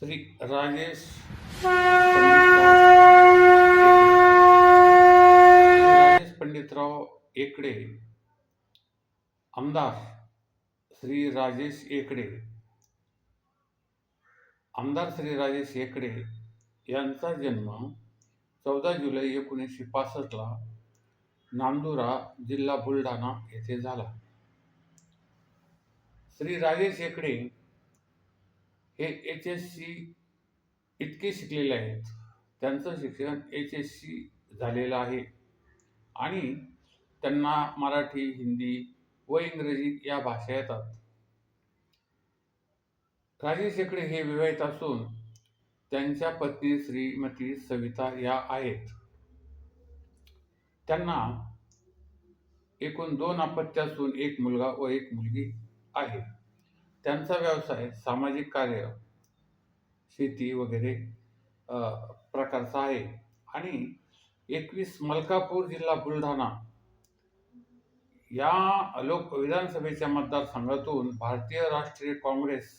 श्री राजेश राजेश पंडितराव एकडे आमदार श्री राजेश एकडे आमदार श्री राजेश एकडे यांचा जन्म चौदा जुलै एकोणीसशे पासष्टला नांदुरा जिल्हा बुलढाणा येथे झाला. श्री राजेश एकडे हे एच एस सी इतके शिकलेले आहेत. त्यांचं शिक्षण एच एस सी झालेलं आहे. आणि त्यांना मराठी हिंदी व इंग्रजी या भाषा येतात. राजेश शेकडे हे विवाहित असून त्यांच्या पत्नी श्रीमती सविता या आहेत. त्यांना एकूण दोन अपत्य असून एक मुलगा व एक मुलगी आहे. त्यांचा व्यवसाय सामाजिक कार्य शेती वगैरे प्रकारचा आहे. आणि एकवीस मलकापूर जिल्हा बुलढाणा या लोक विधानसभेच्या मतदारसंघातून भारतीय राष्ट्रीय काँग्रेस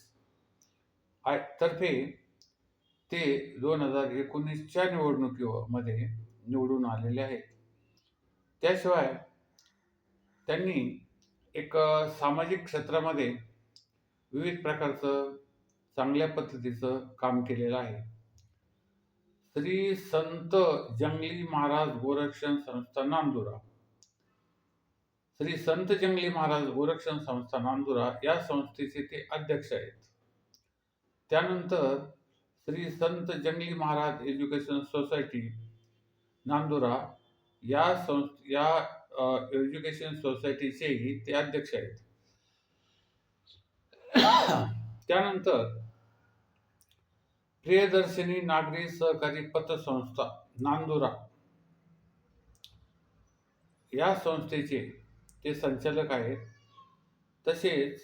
तर्फे ते दोन हजार एकोणीसच्या निवडणुकीमध्ये निवडून आलेले आहेत. त्याशिवाय त्यांनी एक सामाजिक क्षेत्रामध्ये विविध प्रकारचं चांगल्या पद्धतीचं काम केलेलं आहे. श्री संत जंगली महाराज गोरक्षण संस्था नांदुरा. श्री संत जंगली महाराज गोरक्षण संस्था नांदुरा या संस्थेचे ते अध्यक्ष आहेत. त्यानंतर श्री संत जंगली महाराज एज्युकेशन सोसायटी नांदुरा या संस्थ या एज्युकेशन सोसायटीचेही ते अध्यक्ष आहेत. त्यानंतर प्रियदर्शिनी नागरी सहकारी पतसंस्था नांदुरा. या संस्थेचे ते संचालक आहेत. तसेच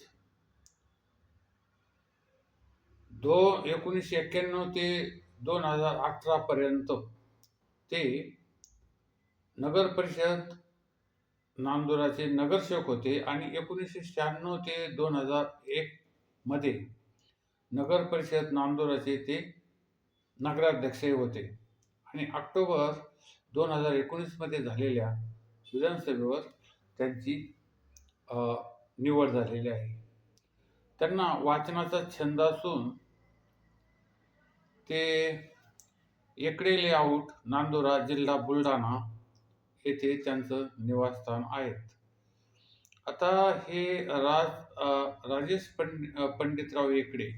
दो एकोणीसशे एक्क्याण्णव ते दोन हजार अठरा पर्यंत ते नगर परिषद नांदुराचे नगरसेवक होते आणि एकोणीसशे शहाण्णव ते दोन हजार एक मध्ये नगर परिषद नांदुराचे ते नगराध्यक्ष होते. आणि ऑक्टोबर दोन हजार एकोणीसमध्ये झालेल्या विधानसभेवर त्यांची निवड झालेली आहे. त्यांना वाचनाचा छंद असून ते एकडे लेआउट नांदुरा जिल्हा बुलढाणा येथे त्यांचं निवासस्थान आहेत. आता हे राज राजेश पंड पंडितराव एकडे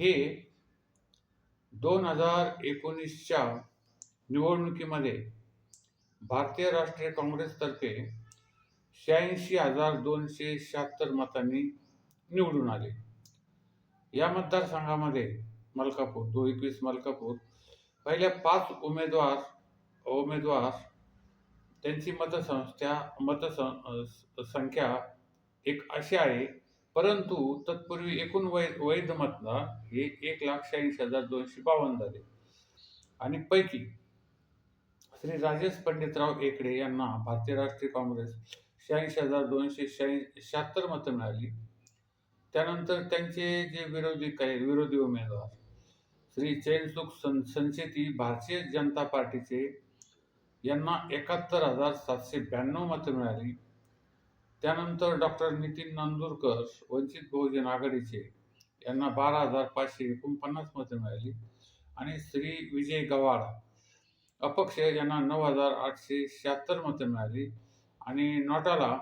हे दोन हजार एकोणीसच्या निवडणुकीमध्ये भारतीय राष्ट्रीय काँग्रेसतर्फे शहाऐंशी हजार दोनशे शहात्तर मतांनी निवडून आले. या मतदारसंघामध्ये मलकापूर दो एकवीस मलकापूर पहिल्या पाच उमेदवार उमेदवार त्यांची मतसंस्था मतसं संख्या एक अशी आहे परंतु तत्पूर्वी एकूण वै वैध मतदार हे एक लाख शहाऐंशी हजार दोनशे बावन्न झाले. आणि पैकी श्री राजेश पंडितराव एकडे यांना भारतीय राष्ट्रीय काँग्रेस शहाऐंशी हजार दोनशे शहाऐं शहात्तर मतं मिळाली. त्यानंतर त्यांचे जे विरोधी काही विरोधी उमेदवार श्री चैनसुख सं संचेती भारतीय जनता पार्टीचे यांना एकाहत्तर हजार सातशे ब्याण्णव मतं मिळाली. त्यानंतर डॉक्टर नितीन नांदुरकर वंचित बहुजन आघाडीचे यांना बारा हजार पाचशे एकोणपन्नास मते मिळाली. आणि श्री विजय गवाड अपक्ष यांना नऊ हजार आठशे शहात्तर मते मिळाली. आणि नोटाला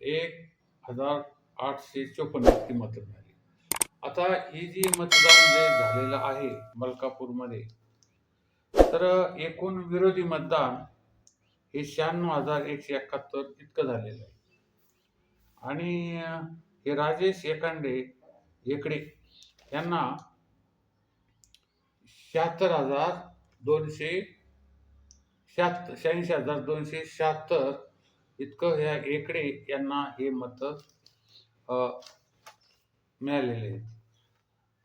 एक हजार आठशे चोपन्न इतकी मतं मिळाली. आता ही जी मतदान जे झालेलं आहे मलकापूरमध्ये तर एकूण विरोधी मतदान हे शहाण्णव हजार एकशे एकाहत्तर इतकं झालेलं आहे. आणि हे राजेश एकांडे एकडे यांना शहात्तर हजार दोनशे शहात्तर शहाऐंशी हजार दोनशे शहात्तर इतकं ह्या एकडे यांना हे मत मिळालेले आहेत.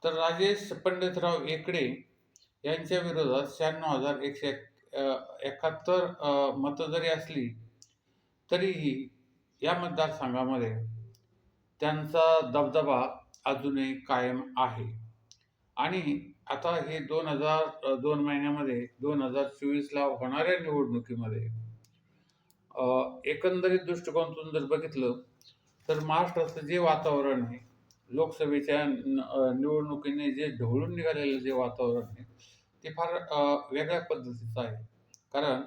तर राजेश पंडितराव एकडे यांच्या विरोधात शहाण्णव हजार एकशे एकाहत्तर मतं जरी असली तरीही या मतदारसंघामध्ये त्यांचा दबदबा अजूनही कायम आहे. आणि आता हे दोन हजार दोन महिन्यामध्ये दोन हजार चोवीसला होणाऱ्या निवडणुकीमध्ये एकंदरीत दृष्टिकोनातून जर बघितलं तर महाराष्ट्राचं जे वातावरण आहे लोकसभेच्या न- निवडणुकीने जे ढवळून निघालेलं जे वातावरण आहे ते फार वेगळ्या पद्धतीचं आहे. कारण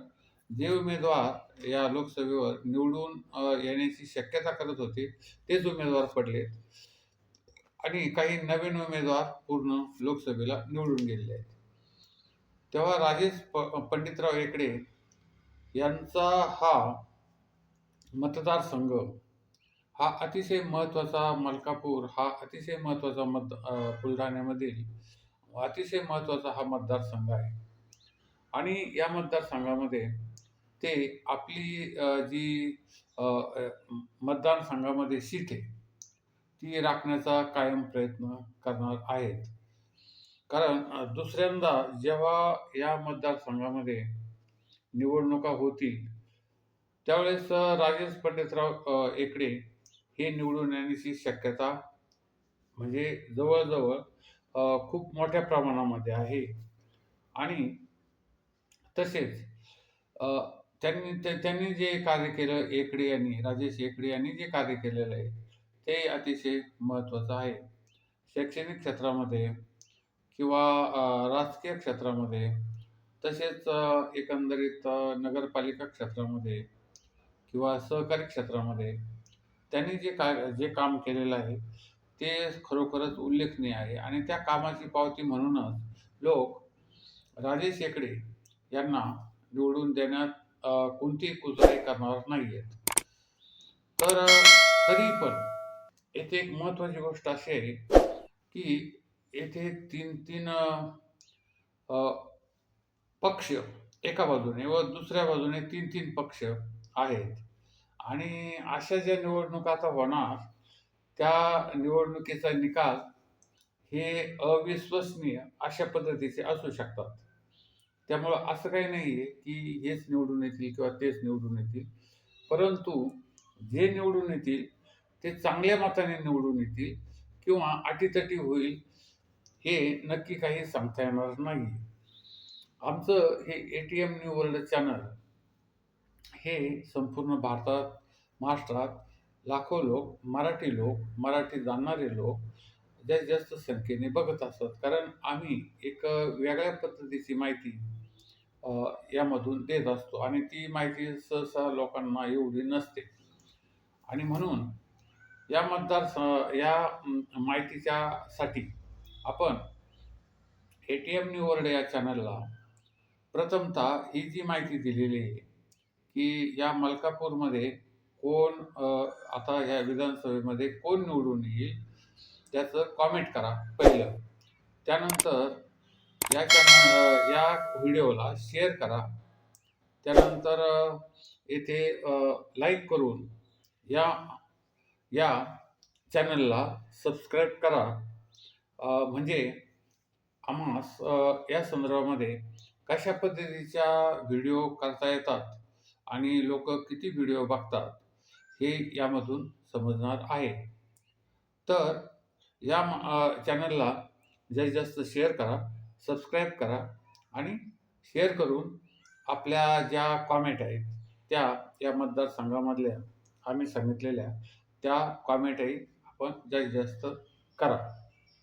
जे उमेदवार या लोकसभेवर निवडून येण्याची शक्यता करत होते तेच उमेदवार पडले. आणि काही नवीन उमेदवार पूर्ण लोकसभेला निवडून गेलेले आहेत. तेव्हा राजेश प पंडितराव हेकडे यांचा हा मतदारसंघ हा अतिशय महत्त्वाचा मलकापूर हा अतिशय महत्त्वाचा मत बुलढाण्यामधील अतिशय महत्त्वाचा हा मतदारसंघ आहे. आणि या मतदारसंघामध्ये ते आपली जी मतदान संघामध्ये सीट आहे ती राखण्याचा कायम प्रयत्न करणार आहेत. कारण दुसऱ्यांदा जेव्हा या मतदारसंघामध्ये निवडणुका होतील त्यावेळेस राजेश पंडितराव एकडे हे निवडून येण्याची शक्यता म्हणजे जवळजवळ खूप मोठ्या प्रमाणामध्ये आहे. आणि तसेच त्यांनी ते- त्यांनी जे कार्य केलं एकडे यांनी राजेश एकडे यांनी जे कार्य केलेलं आहे ते अतिशय महत्त्वाचं आहे. शैक्षणिक क्षेत्रामध्ये किंवा राजकीय क्षेत्रामध्ये तसेच एकंदरीत नगरपालिका क्षेत्रामध्ये किंवा सहकारी क्षेत्रामध्ये त्यांनी जे काय जे काम केलेलं आहे ते खरोखरच उल्लेखनीय आहे. आणि त्या कामाची पावती म्हणूनच लोक राजेश शेकडे यांना निवडून देण्यात कोणतीही कुजराई करणार नाही आहेत तर तरी पण येथे एक महत्त्वाची गोष्ट अशी आहे की येथे तीन तीन पक्ष एका बाजूने व दुसऱ्या बाजूने तीन तीन पक्ष आहेत. आणि अशा ज्या निवडणुका आता होणार त्या निवडणुकीचा निकाल हे अविश्वसनीय अशा पद्धतीचे असू शकतात. त्यामुळं असं काही नाही आहे की हेच निवडून येतील किंवा तेच निवडून येतील. परंतु जे निवडून येतील ते चांगल्या मताने निवडून येतील किंवा अटीतटी होईल हे नक्की काही सांगता येणार नाही. आमचं हे A T M new world channel हे संपूर्ण भारतात महाराष्ट्रात लाखो लोक मराठी लोक मराठी जाणणारे लोक जास्तीत जास्त संख्येने बघत असतात. कारण आम्ही एक वेगळ्या पद्धतीची माहिती यामधून देत असतो. आणि ती माहिती सहसा लोकांना एवढी नसते. आणि म्हणून या मतदार स- या माहितीच्यासाठी आपण A T M new world या चॅनलला प्रथमतः ही जी माहिती दिलेली आहे की या मलकापूरमध्ये कोण आता ह्या विधानसभेमध्ये कोण निवडून येईल त्याचं कॉमेंट करा पहिलं. त्यानंतर या चॅनल या व्हिडिओला शेअर करा. त्यानंतर येथे लाईक करून या या चॅनलला सबस्क्राईब करा. म्हणजे आम्हास या संदर्भामध्ये कशा पद्धतीच्या व्हिडिओ करता येतात आणि लोक किती व्हिडिओ बघतात हे यामधून समजणार आहे. तर या म- चॅनलला जास्तीत जास्त शेअर करा. सबस्क्राईब करा आणि शेअर करून आपल्या ज्या कॉमेंट आहेत त्या या मतदारसंघामधल्या आम्ही सांगितलेल्या त्या कॉमेंटही आपण जास्तीत जास्त करा.